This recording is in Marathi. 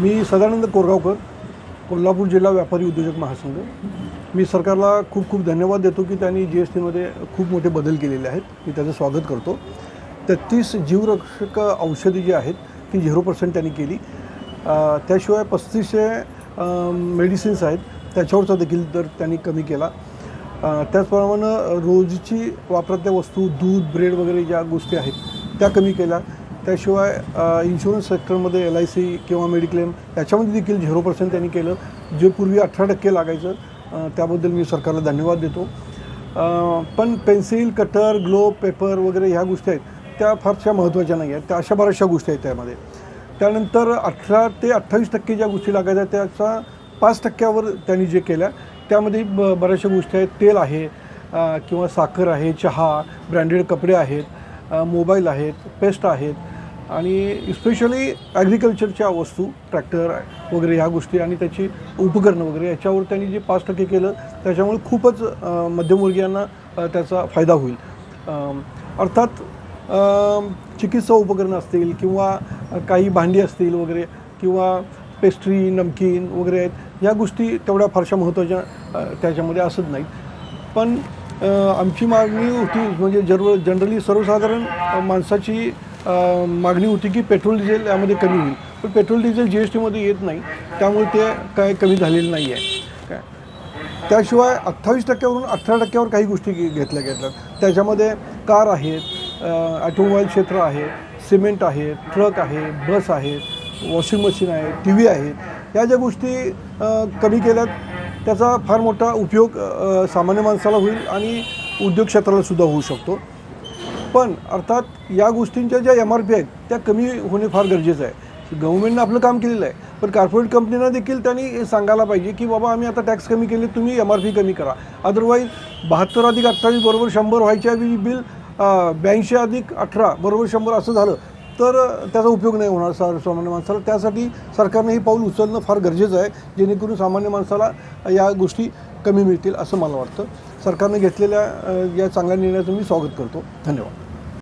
मी सदानंद कोरगावकर कोल्हापूर जिल्हा व्यापारी उद्योजक महासंघ. मी सरकारला खूप खूप धन्यवाद देतो की त्यांनी जी एस टीमध्ये खूप मोठे बदल केलेले आहेत. मी त्याचं स्वागत करतो. तेहतीस जीवरक्षक औषधी जी आहेत ती झिरो पर्सेंट त्यांनी केली. त्याशिवाय पस्तीसशे मेडिसिन्स आहेत त्याच्यावरचा देखील दर त्यांनी कमी केला. त्याचप्रमाणे रोजची वापरातल्या वस्तू दूध ब्रेड वगैरे ज्या गोष्टी आहेत त्या कमी केल्या. त्याशिवाय इन्शुरन्स सेक्टरमध्ये एल आय सी किंवा मेडिक्लेम याच्यामध्ये देखील झिरो पर्सेंट त्यांनी केलं. जे पूर्वी अठरा टक्के लागायचं त्याबद्दल मी सरकारला धन्यवाद देतो. पण पेन्सिल कटर ग्लोब पेपर वगैरे ह्या गोष्टी आहेत त्या फारशा महत्त्वाच्या नाही आहेत. त्या अशा बऱ्याचशा गोष्टी आहेत त्यामध्ये. त्यानंतर अठरा ते अठ्ठावीस टक्के ज्या गोष्टी लागायच्या त्याचा पाच टक्क्यावर त्यांनी जे केल्या त्यामध्ये ब बऱ्याचशा गोष्टी आहेत. तेल आहे किंवा साखर आहे चहा ब्रँडेड कपडे आहेत मोबाईल आहेत पेस्ट आहेत आणि स्पेशली ॲग्रिकल्चरच्या वस्तू ट्रॅक्टर वगैरे ह्या गोष्टी आणि त्याची उपकरणं वगैरे याच्यावर त्यांनी जे पाच टक्के केलं त्याच्यामुळे खूपच मध्यमवर्गीयांना त्याचा फायदा होईल. अर्थात चिकित्सा उपकरणं असतील किंवा काही भांडी असतील वगैरे किंवा पेस्ट्री नमकीन वगैरे आहेत या गोष्टी तेवढ्या फारशा महत्त्वाच्या त्याच्यामध्ये असत नाहीत. पण आमची मागणी होती म्हणजे जर जनरली सर्वसाधारण माणसाची मागणी होती की पेट्रोल डिझेल यामध्ये कमी होईल. पण पेट्रोल डिझेल जी एस टीमध्ये येत नाही. त्यामुळे ते काय कमी झालेलं नाही आहे काय? त्याशिवाय अठ्ठावीस टक्क्यावरून अठरा टक्क्यावर काही गोष्टी घेतल्या गेल्या. त्याच्यामध्ये कार आहेत ॲटोमोबाईल क्षेत्र आहे सिमेंट आहे ट्रक आहे बस आहे वॉशिंग मशीन आहे टी व्ही आहेत या ज्या गोष्टी कमी केल्यात त्याचा फार मोठा उपयोग सामान्य माणसाला होईल आणि उद्योग क्षेत्राला सुद्धा होऊ शकतो. पण अर्थात या गोष्टींच्या ज्या एम आर पी आहेत त्या कमी होणे फार गरजेचं आहे. गव्हर्मेंटनं आपलं काम केलेलं आहे पण कॉर्पोरेट कंपनींना देखील त्यांनी सांगायला पाहिजे की बाबा आम्ही आता टॅक्स कमी केले तुम्ही एम आर पी कमी करा. अदरवाईज बहात्तर अधिक अठ्ठावीस बरोबर शंभर व्हायच्या बिल ब्याऐंशी अधिक अठरा बरोबर शंभर असं झालं तर त्याचा उपयोग नाही होणार सामान्य माणसाला. त्यासाठी सरकारने हे पाऊल उचलणं फार गरजेचं आहे जेणेकरून सामान्य माणसाला या गोष्टी कमी मिळतील असं मला वाटतं. सरकारने घेतलेल्या या चांगल्या निर्णयाचं मी स्वागत करतो. धन्यवाद.